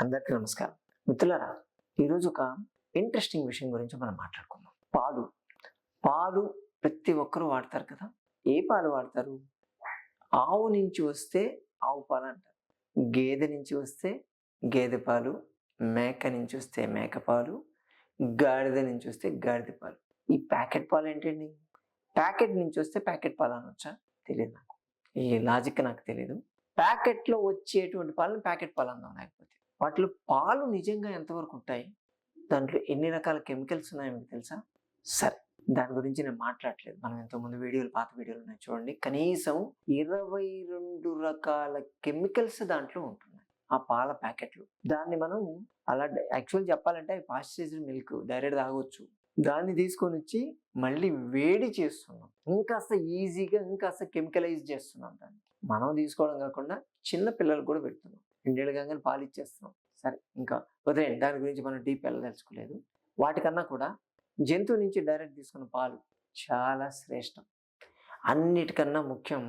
అందరికీ నమస్కారం. మిత్రులారా ఈరోజు ఒక ఇంట్రెస్టింగ్ విషయం గురించి మనం మాట్లాడుకుందాం. పాలు. పాలు ప్రతి ఒక్కరూ వాడతారు కదా? ఏ పాలు వాడతారు? ఆవు నుంచి వస్తే ఆవు పాలు అంటారు. గేదె నుంచి వస్తే గేదె పాలు మేక నుంచి వస్తే మేక పాలు గాడిద నుంచి వస్తే గాడిద పాలు. ఈ ప్యాకెట్ పాలు ఏంటండి? ప్యాకెట్ నుంచి వస్తే ప్యాకెట్ పాలు అనొచ్చా? తెలియదు నాకు. ఈ లాజిక్ నాకు తెలియదు ప్యాకెట్లో వచ్చేటువంటి పాలను ప్యాకెట్ పాలు అందాం లేకపోతే. వాటిలో పాలు నిజంగా ఎంతవరకు ఉంటాయి? దాంట్లో ఎన్ని రకాల కెమికల్స్ ఉన్నాయో మీకు తెలుసా? సరే దాని గురించి నేను మాట్లాడలేదు మనం ఇంతకుముందు వీడియోలు పాత వీడియోలు ఉన్నాయి చూడండి. కనీసం ఇరవై రెండు రకాల కెమికల్స్ దాంట్లో ఉంటున్నాయి ఆ పాల ప్యాకెట్లు. దాన్ని మనం అలా యాక్చువల్ చెప్పాలంటే అవి పాశ్చరైజ్డ్ మిల్క్ డైరెక్ట్ తాగొచ్చు. దాన్ని తీసుకొని వచ్చి మళ్ళీ వేడి చేస్తున్నాం. ఇంకాస్త ఈజీగా ఇంకాస్త కెమికలైజ్ చేస్తున్నాం దాన్ని. మనం తీసుకోవడం కాకుండా చిన్న పిల్లలకు కూడా పెడుతున్నాం రెండేళ్ళు కాగానే పాలు ఇచ్చేస్తున్నాం సరే ఇంకా వదిలేండి దాని గురించి మనం డీప్ వెళ్ళదలుచుకోలేదు వాటికన్నా కూడా జంతువు నుంచి డైరెక్ట్ తీసుకున్న పాలు చాలా శ్రేష్టం. అన్నిటికన్నా ముఖ్యం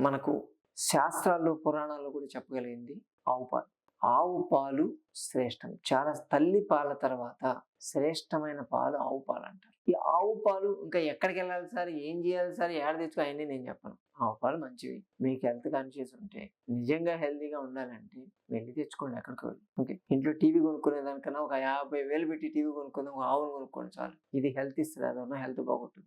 మనకు శాస్త్రాల్లో పురాణాల్లో కూడా చెప్పగలిగింది ఆవు పాలు. ఆవు పాలు శ్రేష్టం. చాలా తల్లి పాల తర్వాత శ్రేష్టమైన పాలు ఆవు పాలు అంటారు ఈ ఆవు పాలు ఇంకా ఎక్కడికి వెళ్ళాలి సార్? ఏం చేయాలి సార్? ఏడ తెచ్చుకో? అవన్నీ నేను చెప్పను. ఆవు పాలు మంచివి. మీకు హెల్త్ కాన్షియస్ ఉంటే నిజంగా హెల్తీగా ఉండాలంటే వెళ్ళి తెచ్చుకోండి ఎక్కడికి వెళ్ళి. ఓకే? ఇంట్లో టీవీ కొనుక్కునే దానికన్నా ఒక యాభై వేలు పెట్టి టీవీ కొనుక్కుందాం. ఒక ఆవును కొనుక్కోండి చాలు. ఇది హెల్త్ ఇస్తుంది. అదన్నా హెల్త్ బాగుంటుంది.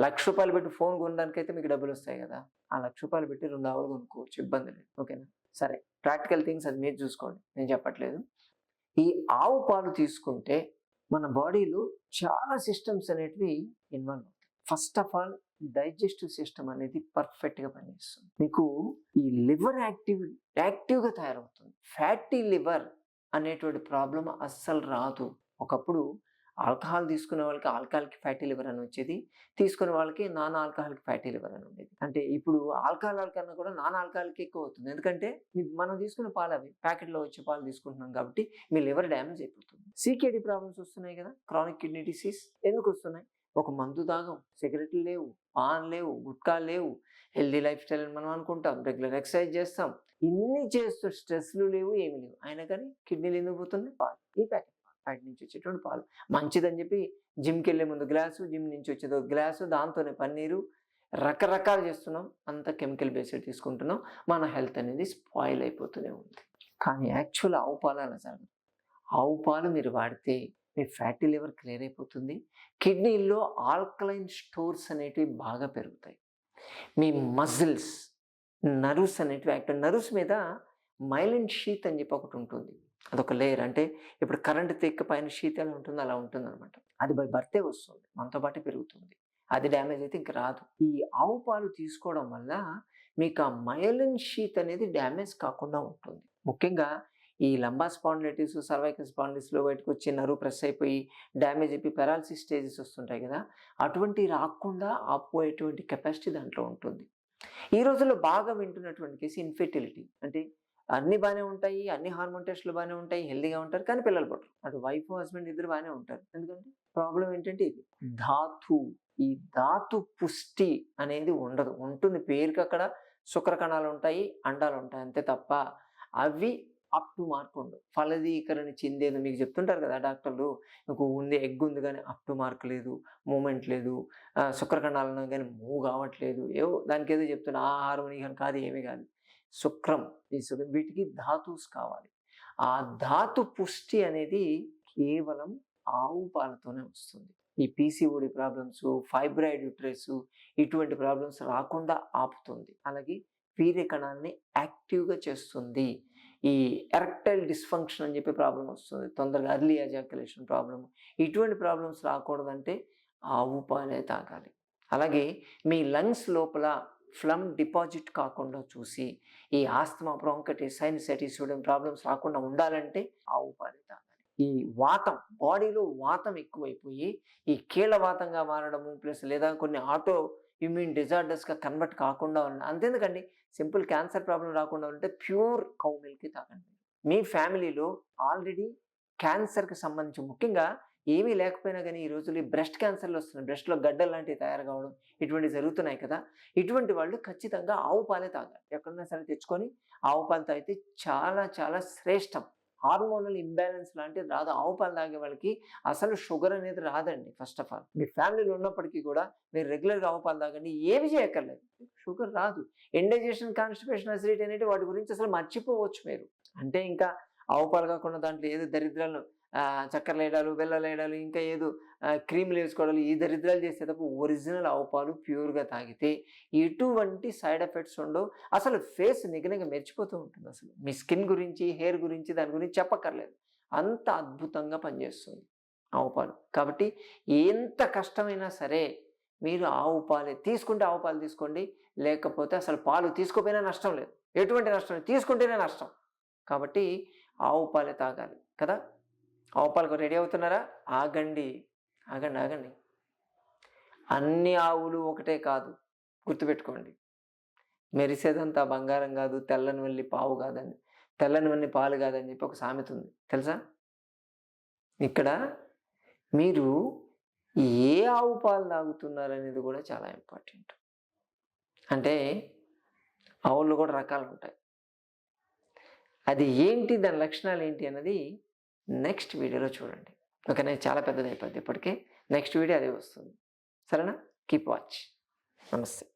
లక్ష రూపాయలు పెట్టి ఫోన్ కొనడానికైతే మీకు డబ్బులు వస్తాయి కదా? ఆ లక్ష రూపాయలు పెట్టి రెండు ఆవులు కొనుక్కోవచ్చు. ఇబ్బంది లేదు. ఓకేనా సరే. ప్రాక్టికల్ థింగ్స్ అది మీరు చూసుకోండి. నేను చెప్పట్లేదు. ఈ ఆవు పాలు తీసుకుంటే మన బాడీలో చాలా సిస్టమ్స్ అనేటివి ఇన్వాల్వ్ అవుతాయి. First of all digestive system అనేది పర్ఫెక్ట్గా పనిచేస్తుంది. మీకు ఈ లివర్ యాక్టివ్ యాక్టివ్గా తయారవుతుంది. ఫ్యాటీ లివర్ అనేటువంటి ప్రాబ్లం అస్సలు రాదు. ఒకప్పుడు ఆల్కహాల్ తీసుకునే వాళ్ళకి ఆల్కహాల్కి ఫ్యాటీ లివర్ అని వచ్చేది. తీసుకునే వాళ్ళకి నాన్ ఆల్కహాల్కి ఫ్యాటీ లివర్ అని ఉండేది. అంటే ఇప్పుడు ఆల్కహాల్ కన్నా కూడా నాన్ ఆల్కహాల్కి ఎక్కువ అవుతుంది. ఎందుకంటే మనం తీసుకునే పాలు అవి ప్యాకెట్లో వచ్చే పాలు తీసుకుంటున్నాం కాబట్టి మీ లివర్ డ్యామేజ్ అయిపోతుంది. సీకేడీ ప్రాబ్లమ్స్ వస్తున్నాయి కదా? క్రానిక్ కిడ్నీ డిసీజ్ ఎందుకు వస్తున్నాయి? ఒక మందు దాగం సిగరెట్లు లేవు పాన్ లేవు గుట్కా లేవు హెల్దీ లైఫ్ స్టైల్ అని మనం అనుకుంటాం రెగ్యులర్ ఎక్సర్సైజ్ చేస్తాం. ఇన్ని చేస్తూ స్ట్రెస్లు లేవు ఏమి లేవు. అయినా కానీ కిడ్నీలు ఎందుకు పోతున్నాయి? పాలు. ఈ ప్యాకెట్ బయట నుంచి వచ్చేటువంటి పాలు. మంచిదని చెప్పి జిమ్కి వెళ్ళే ముందు గ్లాసు జిమ్ నుంచి వచ్చేది ఒక గ్లాసు దాంతోనే పన్నీరు. రకరకాలు చేస్తున్నాం. అంత కెమికల్ బేస్డ్ తీసుకుంటున్నాం. మన హెల్త్ అనేది స్పాయిల్ అయిపోతూనే ఉంది. కానీ యాక్చువల్ ఆవు పాలు అలా జరగదు. ఆవు పాలు మీరు వాడితే మీ ఫ్యాటీ లివర్ క్లియర్ అయిపోతుంది. కిడ్నీలో ఆల్కలైన్ స్టోర్స్ అనేటివి బాగా పెరుగుతాయి. మీ మజిల్స్ నర్వ్స్ అనేటివి యాక్టివ్ నర్వ్స్ మీద మైలిన్ షీత్ అని చెప్పి ఒకటి ఉంటుంది. అదొక లేయర్. అంటే ఇప్పుడు కరెంట్ తెక్క పైన షీత్ ఎలా ఉంటుందో అలా ఉంటుంది అనమాట అది బై బర్తే వస్తుంది. మనతో పాటే పెరుగుతుంది. అది డ్యామేజ్ అయితే ఇంక రాదు. ఈ ఆవు పాలు తీసుకోవడం వల్ల మీకు ఆ మైలిన్ షీత్ అనేది డ్యామేజ్ కాకుండా ఉంటుంది. ముఖ్యంగా ఈ లంబా స్పాండిలైటిస్ సర్వైకల్ స్పాండిలిస్లో బయటకు వచ్చి నరువు ప్రెస్ అయిపోయి డ్యామేజ్ అయిపోయి పెరాలసిస్ స్టేజెస్ వస్తుంటాయి కదా అటువంటి రాకుండా ఆపోయేటువంటి కెపాసిటీ దాంట్లో ఉంటుంది. ఈ రోజుల్లో బాగా వింటున్నటువంటి కేసు ఇన్ఫెర్టిలిటీ. అంటే అన్ని బాగానే ఉంటాయి అన్ని హార్మోన్ టెస్ట్లు బాగానే ఉంటాయి హెల్దీగా ఉంటారు కానీ పిల్లలు పుట్టరు. అటు వైఫ్ హస్బెండ్ ఇద్దరు బాగానే ఉంటారు. ఎందుకంటే ప్రాబ్లం ఏంటంటే ఇది. ధాతు ఈ ధాతు పుష్టి అనేది ఉండదు. ఉంటుంది పేరుకి అక్కడ శుక్ర కణాలు ఉంటాయి అండాలు ఉంటాయి అంతే తప్ప అవి అప్ టు మార్క్ ఉండవు. ఫలదీకరణ చెందేది మీకు చెప్తుంటారు కదా డాక్టర్లు మీకు ఉంది ఎగ్ ఉంది కానీ అప్ టు మార్క్ లేదు మూమెంట్ లేదు శుక్రకణాలను కానీ మూవ్ కావట్లేదు. ఏవో దానికి ఏదో చెప్తున్నా ఆ హార్మోని కానీ కాదు ఏమీ కాదు. శుక్రం వీటికి ధాతుస్ కావాలి. ఆ ధాతు పుష్టి అనేది కేవలం ఆవు పాలతోనే వస్తుంది. ఈ పీసీఓడి ప్రాబ్లమ్స్ ఫైబ్రాయిడ్ యూట్రస్ ఇటువంటి ప్రాబ్లమ్స్ రాకుండా ఆపుతుంది. అలాగే వీర్యకణాన్ని యాక్టివ్గా చేస్తుంది. ఈ ఎరక్టైల్ డిస్ఫంక్షన్ అని చెప్పి ప్రాబ్లం వస్తుంది. తొందరగా అర్లీ ఎజాక్యులేషన్ ప్రాబ్లమ్. ఇటువంటి ప్రాబ్లమ్స్ రాకూడదంటే ఆవు పాలే తాగాలి. అలాగే మీ లంగ్స్ లోపల ఫ్లమ్ డిపాజిట్ కాకుండా చూసి ఈ ఆస్తమా బ్రాంకటిస్ సైనసైటిస్ ప్రాబ్లమ్స్ రాకుండా ఉండాలంటే ఆవు పాలే తాగాలి. ఈ వాతం బాడీలో వాతం ఎక్కువైపోయి ఈ కీళ్ళ వాతంగా మారడము ప్లస్ లేదా కొన్ని ఆటో ఇమ్యూన్ డిజార్డర్స్గా కన్వర్ట్ కాకుండా ఉన్న అంతేందుకండి సింపుల్ క్యాన్సర్ ప్రాబ్లం రాకుండా ఉంటే ప్యూర్ కౌ మిల్క్ తాగండి. మీ ఫ్యామిలీలో ఆల్రెడీ క్యాన్సర్కి సంబంధించి ముఖ్యంగా ఏమీ లేకపోయినా కానీ ఈ రోజుల్లో ఈ బ్రెస్ట్ క్యాన్సర్లు వస్తున్నాయి. బ్రెస్ట్లో గడ్డలు లాంటివి తయారు కావడం ఇటువంటివి జరుగుతున్నాయి కదా! ఇటువంటి వాళ్ళు ఖచ్చితంగా ఆవు పాలే తాగాలి. ఎక్కడన్నా సరే తెచ్చుకొని ఆవు పాలు తాగితే చాలా చాలా శ్రేష్టం. హార్మోనల్ ఇంబ్యాలెన్స్ లాంటిది రాదు. ఆవు పాలు తాగే వాళ్ళకి అసలు షుగర్ అనేది రాదండి ఫస్ట్ ఆఫ్ ఆల్. మీ ఫ్యామిలీలో ఉన్నప్పటికీ కూడా మీరు రెగ్యులర్గా ఆవు పాలు తాగండి. ఏమి చేయక్కర్లేదు. షుగర్ రాదు. ఇండైజేషన్ కాన్స్టిపేషన్ అసిడిటీ అనేది వాటి గురించి అసలు మర్చిపోవచ్చు మీరు. అంటే ఇంకా ఆవు పాలు కాకుండా దాంట్లో ఏదో దరిద్రాలను ఆ, చక్కెరలు వేయడాలు బెల్లాలు ఇంకా ఏదో క్రీమ్లు క్రీములు వేసుకోవడాలు ఈ దరిద్రాలు చేస్తే తప్ప ఒరిజినల్ ఆవుపాలు ప్యూర్గా తాగితే ఎటువంటి సైడ్ ఎఫెక్ట్స్ ఉండవు. అసలు ఫేస్ నిగనిగ మెరిచిపోతూ ఉంటుంది అసలు. మీ స్కిన్ గురించి హెయిర్ గురించి దాని గురించి చెప్పక్కర్లేదు. అంత అద్భుతంగా పనిచేస్తుంది ఆవు పాలు. కాబట్టి ఎంత కష్టమైనా సరే మీరు ఆవు పాలే తీసుకుంటే ఆవు పాలు తీసుకోండి. లేకపోతే అసలు పాలు తీసుకోపోయినా నష్టం లేదు. ఎటువంటి నష్టం లేదు. తీసుకుంటేనే నష్టం. కాబట్టి ఆవు పాలే తాగాలి కదా? ఆవు రెడీ అవుతున్నారా? ఆగండి ఆగండి ఆగండి. అన్ని ఆవులు ఒకటే కాదు గుర్తుపెట్టుకోండి. మెరిసేదంతా బంగారం కాదు తెల్లని వెళ్ళి పావు కాదని తెల్లని వెళ్ళి పాలు కాదని చెప్పి ఒక సామెత ఉంది. తెలుసా? ఇక్కడ మీరు ఏ ఆవు పాలు తాగుతున్నారు అనేది కూడా చాలా ఇంపార్టెంట్. అంటే ఆవుల్లో కూడా రకాలు ఉంటాయి. అది ఏంటి దాని లక్షణాలు ఏంటి అన్నది నెక్స్ట్ వీడియోలో చూడండి. ఓకేనా చాలా పెద్దది అయిపోద్ది ఇప్పటికే. నెక్స్ట్ వీడియో అదే వస్తుంది. సరేనా? Keep watch. నమస్తే.